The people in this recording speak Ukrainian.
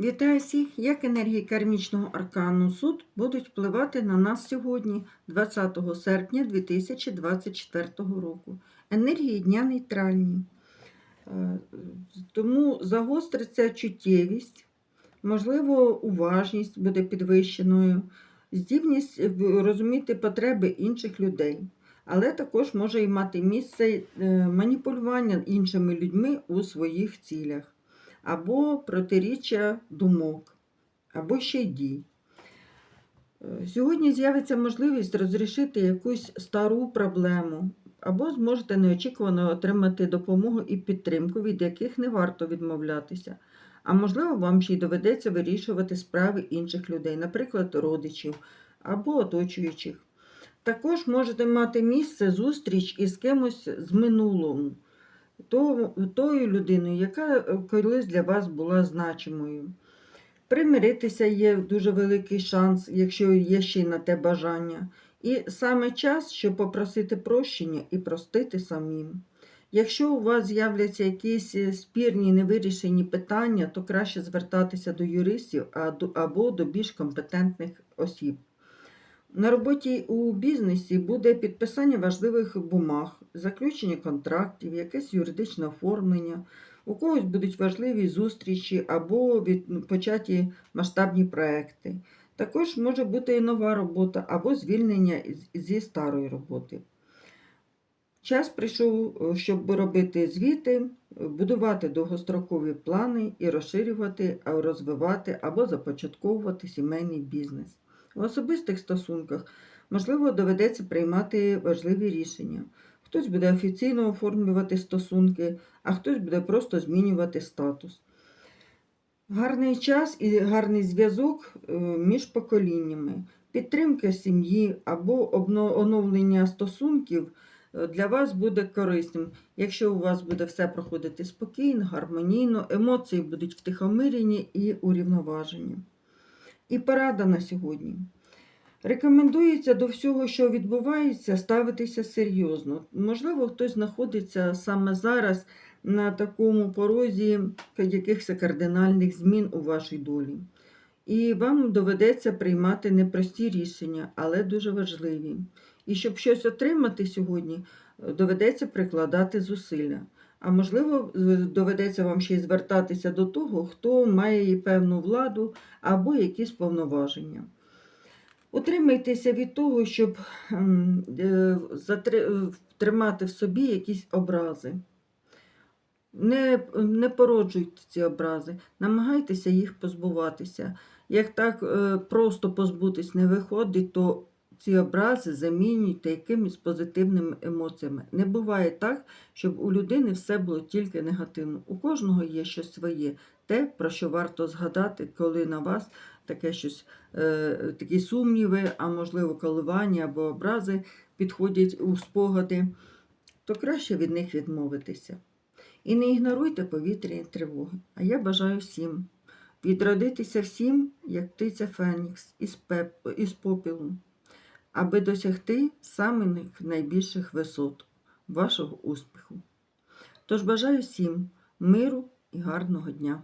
Вітаю всіх! Як енергії кармічного аркану суд будуть впливати на нас сьогодні, 20 серпня 2024 року. Енергії дня нейтральні. Е, Тому загостриться чуттєвість, можливо, уважність буде підвищеною, здібність розуміти потреби інших людей. Але також може і мати місце е, маніпулювання іншими людьми у своїх цілях або протиріччя думок, або ще й дій. Е, Сьогодні з'явиться можливість розрішити якусь стару проблему, або зможете неочікувано отримати допомогу і підтримку, від яких не варто відмовлятися. А можливо, вам ще й доведеться вирішувати справи інших людей, наприклад, родичів або оточуючих. Також можете мати місце зустріч із кимось з минулого тою людиною, яка е, колись для вас була значимою. Примиритися є дуже великий шанс, якщо є ще й на те бажання. І саме час, щоб попросити прощення і простити самим. Якщо у вас з'являться якісь е, спірні невирішені питання, то краще звертатися до юристів або до більш компетентних осіб. На роботі у бізнесі буде підписання важливих бумаг, заключення контрактів, якесь юридичне оформлення. У когось будуть важливі зустрічі або початі масштабні проекти. Також може бути і нова робота або звільнення зі старої роботи. Час прийшов, щоб робити звіти, будувати довгострокові плани і розширювати, розвивати або започатковувати сімейний бізнес. У особистих стосунках, можливо, доведеться приймати важливі рішення. Хтось буде офіційно оформлювати стосунки, а хтось буде просто змінювати статус. Гарний час і гарний зв'язок е, між поколіннями, підтримка сім'ї або оновлення стосунків е, для вас буде корисним, якщо у вас буде все проходити спокійно, гармонійно, емоції будуть втихомирені і урівноважені. І порада на сьогодні. Рекомендується до всього, що відбувається, ставитися серйозно. Можливо, хтось знаходиться саме зараз на такому порозі якихось кардинальних змін у вашій долі. І вам доведеться приймати непрості рішення, але дуже важливі. І щоб щось отримати сьогодні, доведеться прикладати зусилля. А можливо, доведеться вам ще й звертатися до того, хто має і певну владу або якісь повноваження. Утримайтеся від того, щоб ем, е, е, тримати в собі якісь образи. Не, не породжуйте ці образи, намагайтеся їх позбуватися. Як так е, просто позбутись не виходить, то ці образи замінюйте якимись позитивними емоціями. Не буває так, щоб у людини все було тільки негативно. У кожного є щось своє, те, про що варто згадати, коли на вас таке щось, е, такі сумніви, а можливо коливання або образи підходять у спогади, то краще від них відмовитися. І не ігноруйте повітряні тривоги. А я бажаю всім відродитися всім, як птиця Фенікс із, пеп... із попілу, аби досягти самих найбільших висот вашого успіху. Тож бажаю всім миру і гарного дня!